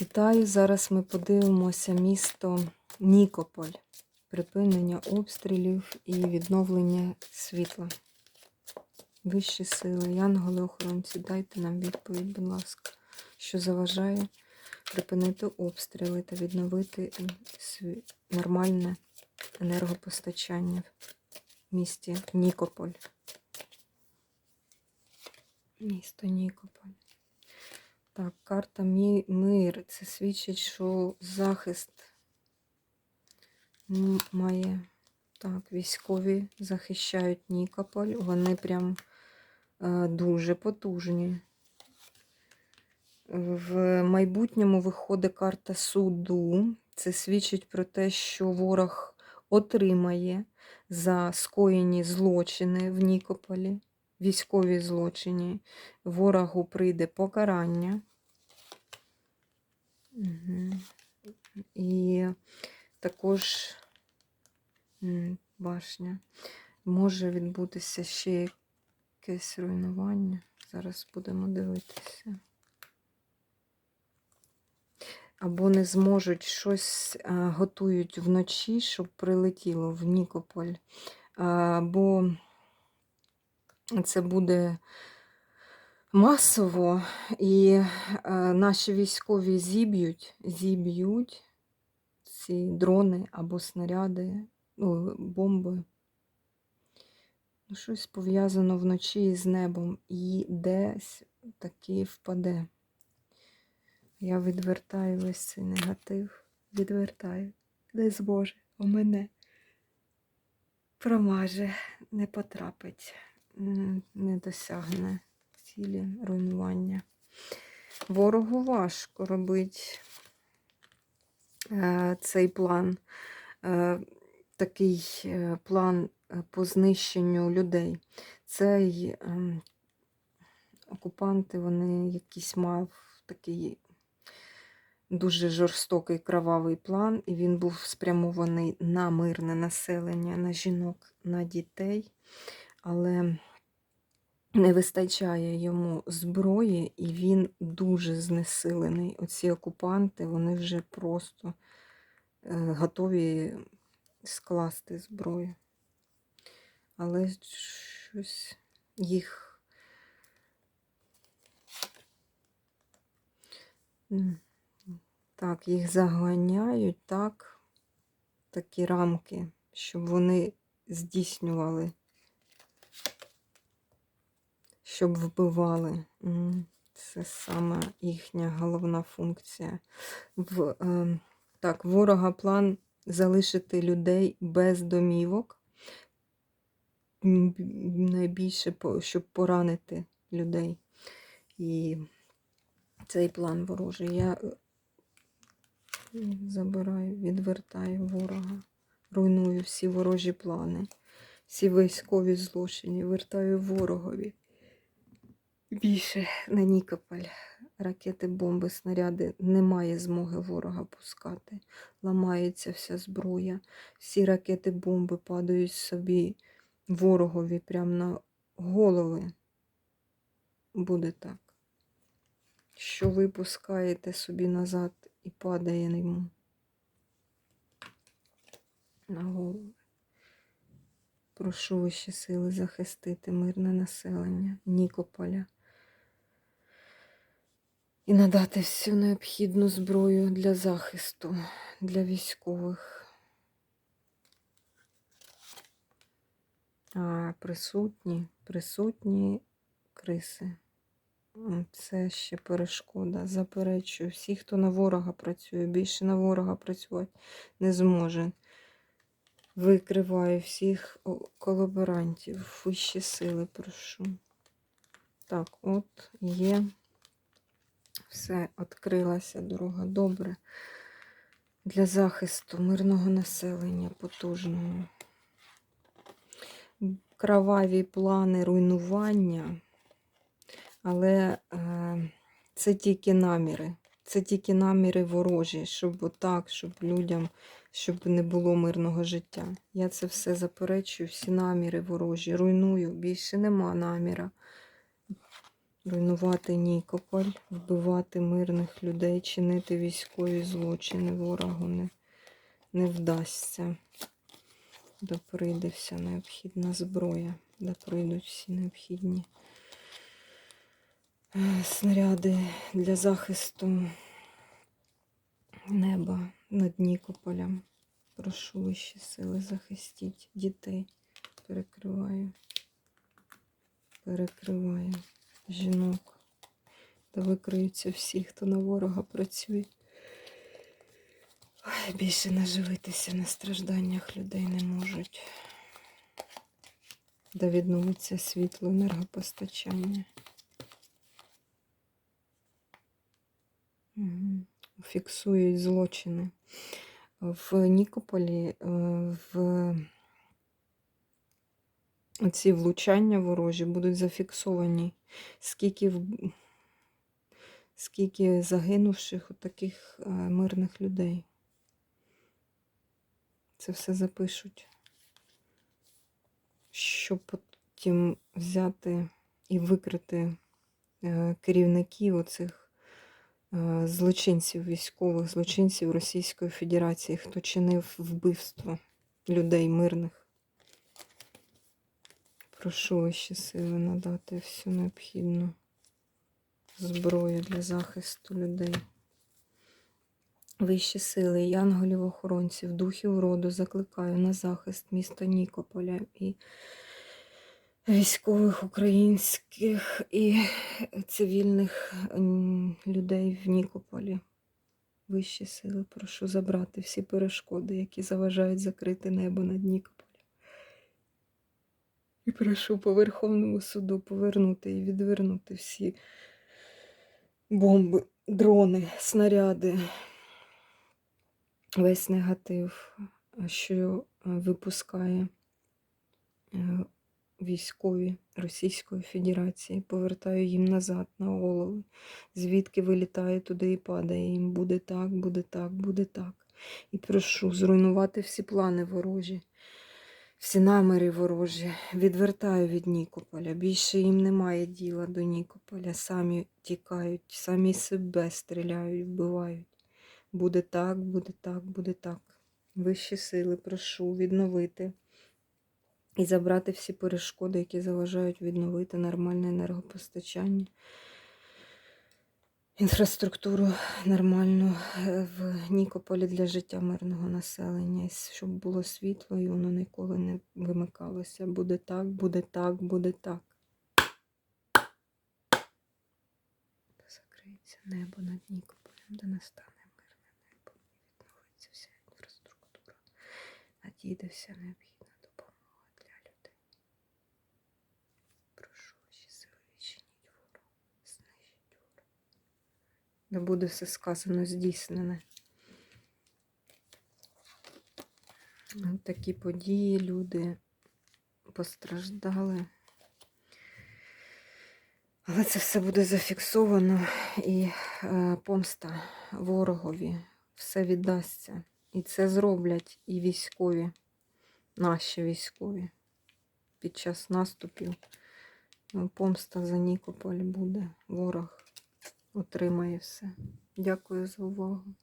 Вітаю! Зараз ми подивимося місто Нікополь, припинення обстрілів і відновлення світла. Вищі сили, янголи охоронці, дайте нам відповідь, будь ласка, що заважає припинити обстріли та відновити нормальне енергопостачання в місті Нікополь. Місто Нікополь. Так, карта мир. Це свідчить, що захист має. Так, військові захищають Нікополь. Вони прям е, дуже потужні. В майбутньому виходить карта суду. Це свідчить про те, що ворог отримає за скоєні злочини в Нікополі, військові злочини. Ворогу прийде покарання. І також башня. Може відбутися ще якесь руйнування. Зараз будемо дивитися. Або не зможуть щось готують вночі, щоб прилетіло в Нікополь. А, Бо це буде масово, і е, наші військові зіб'ють, зіб'ють ці дрони або снаряди, ну, бомби. Ну, щось пов'язано вночі з небом, і десь таки впаде. Я відвертаю весь цей негатив. Відвертаю. Не зможе у мене. Промаже, не потрапить, не досягне цілі руйнування. Ворогу важко робити е, цей план, е, такий е, план по знищенню людей. Цей ем, окупанти, вони якийсь мав такий дуже жорстокий кровавий план, і він був спрямований на мирне населення, на жінок, на дітей, але не вистачає йому зброї, і він дуже знесилений. Оці окупанти, вони вже просто е, готові скласти зброю. Але щось їх. Так, їх заганяють так, такі рамки, щоб вони здійснювали, щоб вбивали. Це саме їхня головна функція. В, е, так, ворога план залишити людей без домівок. Найбільше, щоб поранити людей. І цей план ворожий. Я е, забираю, відвертаю ворога, руйную всі ворожі плани, всі військові злочини, вертаю ворогові. Більше на Нікополь. Ракети, бомби, снаряди немає змоги ворога пускати. Ламається вся зброя. Всі ракети, бомби падають собі ворогові прямо на голови. Буде так. Що ви пускаєте собі назад і падає йому на голову. Прошу вищі сили захистити мирне населення Нікополя і надати всю необхідну зброю для захисту, для військових. А присутні, присутні криси. Це ще перешкода. Заперечую. Всі, хто на ворога працює, більше на ворога працювати не зможе. Викриваю всіх колаборантів. Вищі сили, прошу. Так, от є. Все, відкрилася дорога. Добре. Для захисту мирного населення потужного. Кроваві плани руйнування. Але е, це тільки наміри. Це тільки наміри ворожі, щоб отак, щоб людям, щоб не було мирного життя. Я це все заперечую, всі наміри ворожі, руйную, більше нема наміра. Руйнувати Нікополь, вбивати мирних людей, чинити військові злочини ворогу не, не вдасться. Да прийде вся необхідна зброя, да прийдуть всі необхідні е, снаряди для захисту неба над Нікополем. Прошу вищі сили, захистіть дітей. Перекриваю. Перекриваю жінок. Та викриються всі, хто на ворога працює. Ой, більше наживитися на стражданнях людей не можуть. Да відновиться світло енергопостачання. Мгм. Фіксують злочини. В Нікополі е, в ці влучання ворожі будуть зафіксовані. Скільки, скільки загинувших от таких е, мирних людей. Це все запишуть. Щоб потім взяти і викрити е, керівників оцих е, злочинців, військових злочинців Російської Федерації, хто чинив вбивство людей мирних. Прошу вищі сили надати всю необхідну зброю для захисту людей. Вищі сили, янголів-охоронців, духів роду закликаю на захист міста Нікополя і військових українських і цивільних людей в Нікополі. Вищі сили, прошу забрати всі перешкоди, які заважають закрити небо над Нікополем. І прошу по Верховному суду повернути і відвернути всі бомби, дрони, снаряди, весь негатив, що е, випускає е, військові Російської Федерації. Повертаю їм назад на голови, звідки вилітає туди і падає. Їм буде так, буде так, буде так. І прошу зруйнувати всі плани ворожі. Всі наміри ворожі відвертаю від Нікополя. Більше їм немає діла до Нікополя. Самі тікають, самі себе стріляють, вбивають. Буде так, буде так, буде так. Вищі сили прошу відновити і забрати всі перешкоди, які заважають відновити нормальне енергопостачання, інфраструктуру нормальну е, в Нікополі для життя мирного населення, щоб було світло і воно ніколи не вимикалося. Буде так, буде так, буде так. Та закриється небо над Нікополем, де настане мирне небо відновиться вся інфраструктура. Надійде вся необхідна допомога для людей. Прошу ваші сили відчиніть ворог, знищіть ворог. Да буде все сказано здійснене. Такі події, люди постраждали. Але це все буде зафіксовано і е, помста ворогові все віддасться. І це зроблять і військові, наші військові під час наступів. Ну, Помста за Нікополь буде. Ворог отримає все. Дякую за увагу.